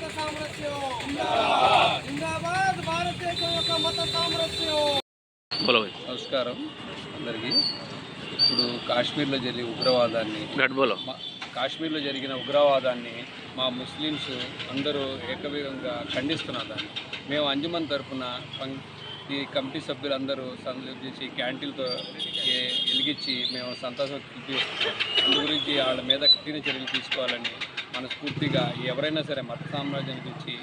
మత సామరస్యం భారతదేశం యొక్క మత సామరస్యం నమస్కారం అందరికీ. ఇప్పుడు కాశ్మీర్లో జరిగిన ఉగ్రవాదాన్ని కాశ్మీర్లో జరిగిన ఉగ్రవాదాన్ని మా ముస్లిమ్స్ అందరూ ఏకవేగంగా ఖండిస్తున్నారు. దాన్ని మేము అంజుమన్ తరఫున ఈ కమిటీ సభ్యులందరూ సందర్భం చేసి క్యాంటీన్తో వెలిగించి మేము సంతోషం అందు గురించి వాళ్ళ మీద కఠిన చర్యలు తీసుకోవాలని మనస్ఫూర్తిగా ఎవరైనా సరే మత సామ్రాజ్యాన్ని గురించి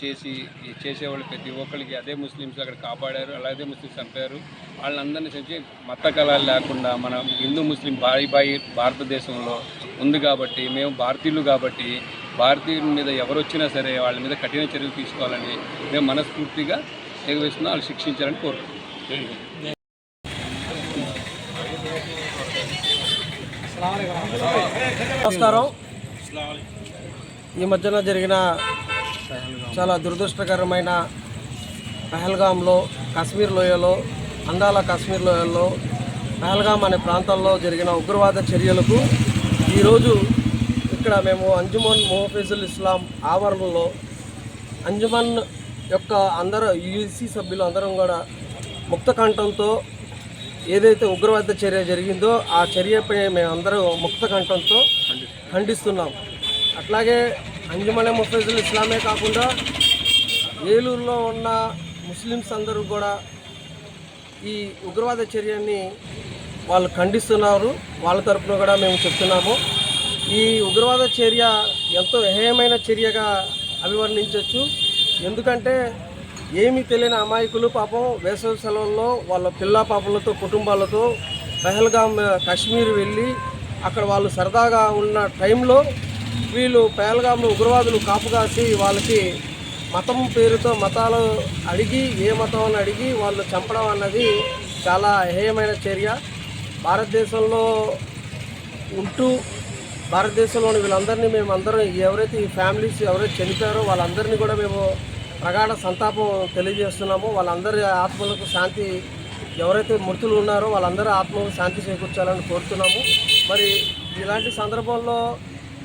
చేసి చేసేవాళ్ళు ప్రతి ఒక్కరికి అదే ముస్లిమ్స్ అక్కడ కాపాడారు అలాగే ముస్లిమ్స్ చంపారు. వాళ్ళందరినీ చంపి మత కళాలు లేకుండా మన హిందూ ముస్లిం బాయి భాయి భారతదేశంలో ఉంది కాబట్టి మేము భారతీయులు కాబట్టి భారతీయుల మీద ఎవరు వచ్చినా సరే వాళ్ళ మీద కఠిన చర్యలు తీసుకోవాలని మేము మనస్ఫూర్తిగా ఎగవేస్తున్నా వాళ్ళు శిక్షించాలని కోరుకుంటున్నాం. నమస్కారం. ఈ మధ్యన జరిగిన చాలా దురదృష్టకరమైన పహల్గాంలో కాశ్మీర్ లోయలో అందాల కాశ్మీర్ లోయల్లో పహల్గాం అనే ప్రాంతంలో జరిగిన ఉగ్రవాద చర్యలకు ఈరోజు ఇక్కడ మేము అంజుమన్ మొహఫిజుల్ ఇస్లాం ఆవరణలో అంజుమన్ యొక్క అందరూ యూసీ సభ్యులు అందరం కూడా ముక్తకంఠంతో ఏదైతే ఉగ్రవాద చర్య జరిగిందో ఆ చర్యపై మేమందరం ముక్త కంఠంతో ఖండిస్తున్నాం. అట్లాగే అంజుమనే ముఫైజుల్ ఇస్లామే కాకుండా ఏలూరులో ఉన్న ముస్లిమ్స్ అందరూ కూడా ఈ ఉగ్రవాద చర్యని వాళ్ళు ఖండిస్తున్నారు. వాళ్ళ తరఫున కూడా మేము చెప్తున్నాము. ఈ ఉగ్రవాద చర్య ఎంతో హేయమైన చర్యగా అభివర్ణించవచ్చు ఎందుకంటే ఏమీ తెలియని అమాయకులు పాపం వేసవి సెలవుల్లో వాళ్ళ పిల్ల పాపలతో కుటుంబాలతో పహల్గామ్ కాశ్మీర్ వెళ్ళి అక్కడ వాళ్ళు సరదాగా ఉన్న టైంలో వీళ్ళు పేలగాములు ఉగ్రవాదులు కాపుగాసి వాళ్ళకి మతం పేరుతో మతాలు అడిగి ఏ మతం అని అడిగి వాళ్ళు చంపడం అన్నది చాలా హేయమైన చర్య. భారతదేశంలో ఉంటూ భారతదేశంలోని వీళ్ళందరినీ మేము అందరం ఎవరైతే ఈ ఫ్యామిలీస్ ఎవరైతే చనిపోయారో వాళ్ళందరినీ కూడా మేము ప్రగాఢ సంతాపం తెలియజేస్తున్నాము. వాళ్ళందరి ఆత్మలకు శాంతి ఎవరైతే మృతులు ఉన్నారో వాళ్ళందరూ ఆత్మకు శాంతి చేకూర్చాలని కోరుతున్నాము. మరి ఇలాంటి సందర్భంలో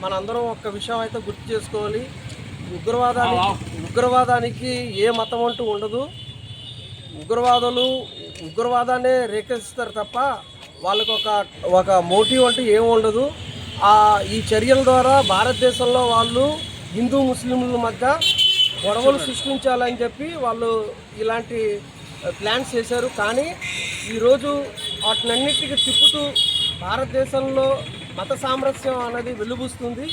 మనందరం ఒక్క విషయం అయితే గుర్తు చేసుకోవాలి. ఉగ్రవాదానికి ఉగ్రవాదానికి ఏ మతం అంటూ ఉండదు. ఉగ్రవాదులు ఉగ్రవాదాన్ని రేకెత్తిస్తారు తప్ప వాళ్ళకు ఒక ఒక మోటివ్ అంటూ ఏమి ఉండదు. ఆ ఈ చర్యల ద్వారా భారతదేశంలో వాళ్ళు హిందూ ముస్లింల మధ్య గొడవలు సృష్టించాలని చెప్పి వాళ్ళు ఇలాంటి ప్లాన్స్ చేశారు. కానీ ఈరోజు వాటినన్నిటికీ తిప్పుతూ భారతదేశంలో మత సామరస్యం అనేది వెలుబుస్తుంది.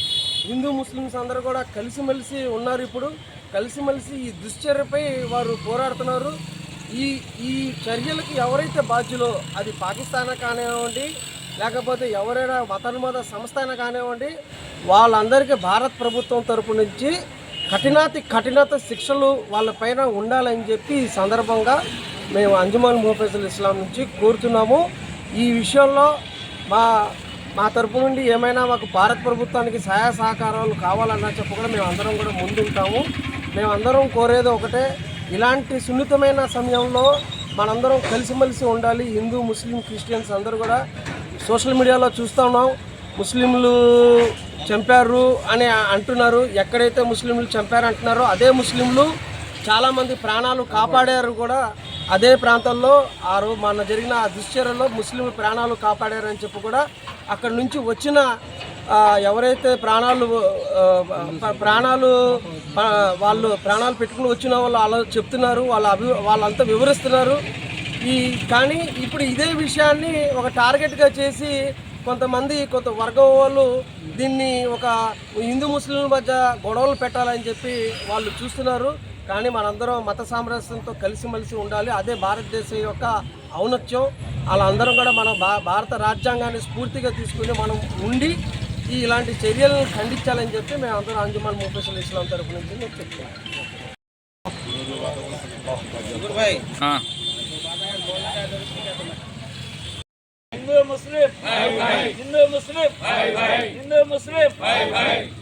హిందూ ముస్లిమ్స్ అందరూ కూడా కలిసిమెలిసి ఉన్నారు ఇప్పుడు. కలిసిమెలిసి ఈ దుశ్చర్యపై వారు పోరాడుతున్నారు. ఈ ఈ చర్యలకు ఎవరైతే బాధ్యులో అది పాకిస్తాన్ కానివ్వండి లేకపోతే ఎవరైనా మతోన్మత సంస్థ అయినా కానివ్వండి వాళ్ళందరికీ భారత ప్రభుత్వం తరపు నుంచి కఠినాతి కఠినత శిక్షలు వాళ్ళపైన ఉండాలని చెప్పి ఈ సందర్భంగా మేము అంజుమాన్ ముహఫజుల్ ఇస్లాం నుంచి కోరుతున్నాము. ఈ విషయంలో మా మా తరపు నుండి ఏమైనా మాకు భారత ప్రభుత్వానికి సహాయ సహకారాలు కావాలన్నా చెప్పి కూడా మేము అందరం కూడా ముందుంటాము. మేమందరం కోరేది ఒకటే ఇలాంటి సున్నితమైన సమయంలో మనందరం కలిసిమెలిసి ఉండాలి. హిందూ ముస్లిం క్రిస్టియన్స్ అందరూ కూడా సోషల్ మీడియాలో చూస్తూ ఉన్నాం. ముస్లింలు చంపారు అని అంటున్నారు. ఎక్కడైతే ముస్లింలు చంపారు అంటున్నారో అదే ముస్లింలు చాలామంది ప్రాణాలు కాపాడారు కూడా. అదే ప్రాంతంలో ఆ రోజు మన జరిగిన ఆ దుశ్చర్యలో ముస్లింలు ప్రాణాలు కాపాడారని చెప్పి కూడా అక్కడ నుంచి వచ్చిన ఎవరైతే ప్రాణాలు ప్రాణాలు వాళ్ళు ప్రాణాలు పెట్టుకుని వచ్చిన వాళ్ళు అలా చెప్తున్నారు. వాళ్ళ అభి వాళ్ళంతా వివరిస్తున్నారు. ఈ కానీ ఇప్పుడు ఇదే విషయాన్ని ఒక టార్గెట్గా చేసి కొంతమంది కొంత వర్గం వాళ్ళు దీన్ని ఒక హిందూ ముస్లింల మధ్య గొడవలు పెట్టాలని చెప్పి వాళ్ళు చూస్తున్నారు. కానీ మనందరం మత సామరస్యంతో కలిసిమెలిసి ఉండాలి. అదే భారతదేశం యొక్క ఔన్నత్యం. వాళ్ళందరం కూడా మనం భా భారత రాజ్యాంగాన్ని స్ఫూర్తిగా తీసుకుని మనం ఉండి ఈ ఇలాంటి చర్యలను ఖండించాలని చెప్పి మేము అందరం అంజుమాన్ ముఫీసుల్ ఇస్లాం తరపు నుంచి మేము చెప్తున్నాం. హిందూ ముస్లిం. హిందూ ముస్లిం. హిందూ